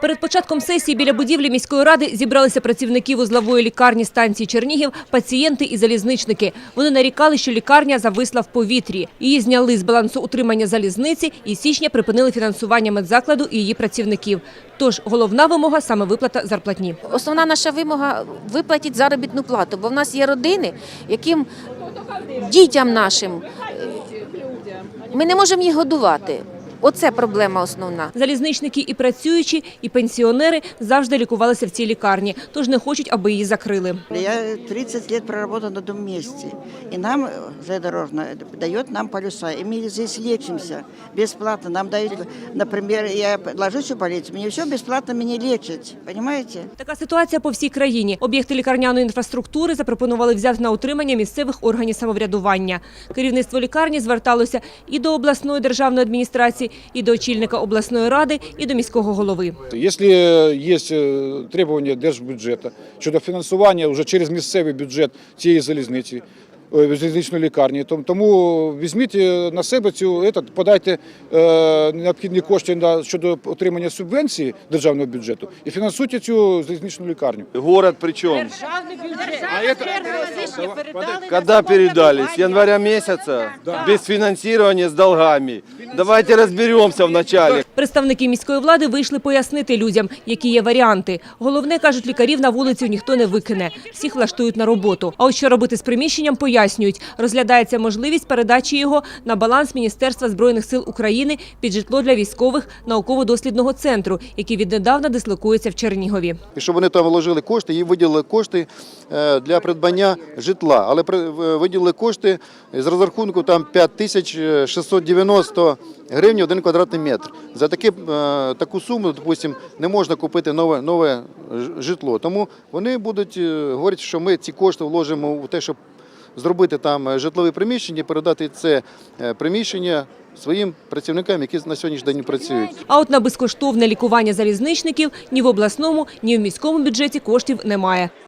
Перед початком сесії біля будівлі міської ради зібралися працівники вузлової лікарні станції Чернігів, пацієнти і залізничники. Вони нарікали, що лікарня зависла в повітрі. Її зняли з балансу утримання залізниці і січня припинили фінансування медзакладу і її працівників. Тож головна вимога – саме виплата зарплатні. Основна наша вимога виплатити заробітну плату, бо в нас є родини, яким дітям нашим е, ми не можемо їх годувати. Оце проблема основна. Залізничники і працюючі, і пенсіонери завжди лікувалися в цій лікарні, тож не хочуть, аби її закрили. Я 30 лет проработала на одном месте, и нам э, задорожная дает нам полюса, и мы здесь лечимся бесплатно. Нам дают, например, я ложусь в больницу, мне все бесплатно меня лечат, понимаете? Така ситуація по всій країні. Об'єкти лікарняної інфраструктури запропонували взяти на утримання місцевих органів самоврядування. Керівництво лікарні зверталося і до обласної державної адміністрації, і до очільника обласної ради, і до міського голови. Якщо є е, требування держбюджету щодо фінансування вже через місцевий бюджет цієї залізниці, е, залізничної лікарні, то- тому візьміть е, на себе цю этот, подайте е, необхідні кошти на щодо отримання субвенції державного бюджету і фінансуйте цю залізничну лікарню. Город причем? Когда передали? С января месяца? Без финансирования, с долгами. Давайте разберемся вначале. Представники міської влади вийшли пояснити людям, які є варіанти. Головне, кажуть, лікарів на вулицю ніхто не викине. Всіх влаштують на роботу. А от що робити з приміщенням, пояснюють. Розглядається можливість передачі його на баланс Міністерства Збройних сил України під житло для військових науково-дослідного центру, який віднедавна дислокується в Чернігові. і щоб вони там вложили кошти і виділили кошти е, для придбання житла. Але виділили кошти з розрахунку там 5690 гривень один квадратний метр. За таке, е, таку суму, допустим, не можна купити нове, нове житло. Тому вони будуть е, говорити, що ми ці кошти вложимо в те, щоб зробити там е, житлові приміщення, передати це е, приміщення своїм працівникам, які на сьогоднішній день працюють. А от на безкоштовне лікування залізничників ні в обласному, ні в міському бюджеті коштів немає.